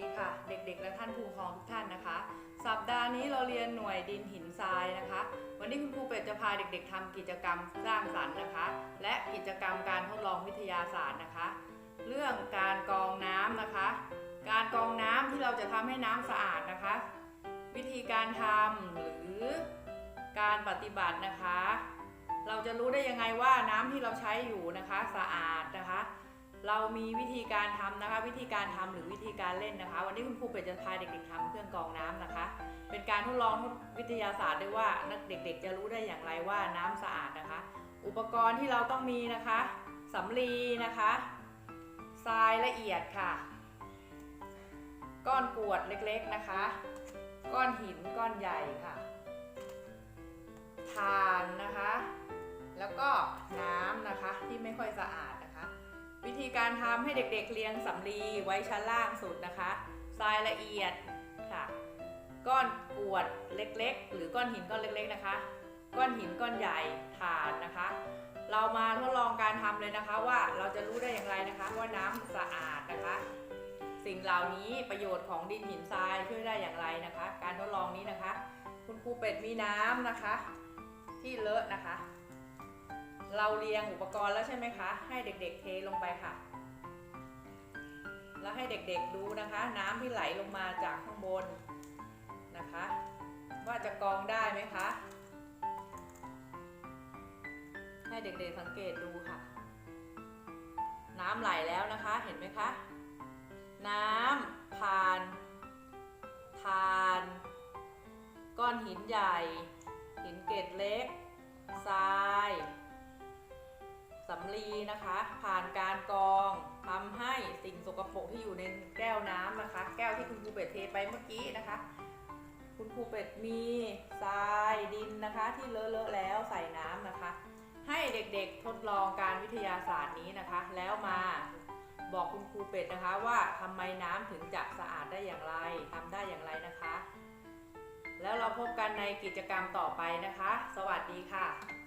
ดีค่ะ เด็กๆ และท่านผู้ปกครองทุกท่านนะคะ สัปดาห์นี้เราเรียนหน่วยดินหินทรายนะคะ วันนี้คุณครูเป็ดจะพาเด็กๆทำกิจกรรมสร้างสรรค์นะคะ และกิจกรรมการทดลองวิทยาศาสตร์นะคะ เรื่องการกรองน้ำนะคะ การกรองน้ำที่เราจะทำให้น้ำสะอาดนะคะ วิธีการทำหรือการปฏิบัตินะคะ เราจะรู้ได้ยังไงว่าน้ำที่เราใช้อยู่นะคะ สะอาดนะคะ เรามีวิธีการทำนะคะ วิธีการทำหรือวิธีการเล่นนะคะ วันนี้คุณครูเป็ดจะพาเด็กๆทำเครื่องกรองน้ำนะคะ เป็นการทดลองวิทยาศาสตร์ด้วยว่านักเด็ก ๆ จะรู้ได้อย่างไรว่าน้ำสะอาดนะคะ อุปกรณ์ที่เราต้องมีนะคะสำลีนะคะทรายละเอียดค่ะ ก้อนกรวดเล็กๆนะคะ ก้อนหินก้อนใหญ่ค่ะถ่านนะคะ แล้วก็น้ำนะคะที่ไม่ค่อยสะอาดะะ วิธีการทำให้เด็กๆเรียงสำลีไว้ชั้นล่างสุดนะคะทรายละเอียดค่ะ ก้อนกรวดเล็กๆ หรือก้อนหินก้อนเล็กๆนะคะ ก้อนหินก้อนใหญ่ถานนะคะ เรามาทดลองการทำเลยนะคะว่าเราจะรู้ได้อย่างไรนะคะ ว่าน้ำสะอาดนะคะ สิ่งเหล่านี้ประโยชน์ของดินหินทรายช่วยได้อย่างไรนะคะ การทดลองนี้นะคะ คุณครูเป็ดมีน้ำนะคะ ที่เลอะนะคะ เราเรียงอุปกรณ์แล้วใช่ไหมคะ ให้เด็กๆเทลงไปค่ะ แล้วให้เด็กๆดูนะคะ น้ำที่ไหลลงมาจากข้างบนนะคะ ว่าจะกองได้ไหมคะ ให้เด็กๆสังเกตดูค่ะ น้ำไหลแล้วนะคะเห็นไหมคะ น้ำผ่านทานก้อนหินใหญ่ หินเกล็ดเล็กทราย สำลีนะคะ ผ่านการกรองทำให้สิ่งสกปรกที่อยู่ในแก้วน้ำนะคะ แก้วที่คุณครูเป็ดเทไปเมื่อกี้นะคะ คุณครูเป็ดมีทรายดินนะคะ ที่เลอะๆแล้วใส่น้ำนะคะ ให้เด็กๆทดลองการวิทยาศาสตร์นี้นะคะ แล้วมาบอกคุณครูเป็ดนะคะว่าทำไมน้ำถึงจะสะอาดได้อย่างไรทำได้อย่างไรนะคะ แล้วเราพบกันในกิจกรรมต่อไปนะคะ สวัสดีค่ะ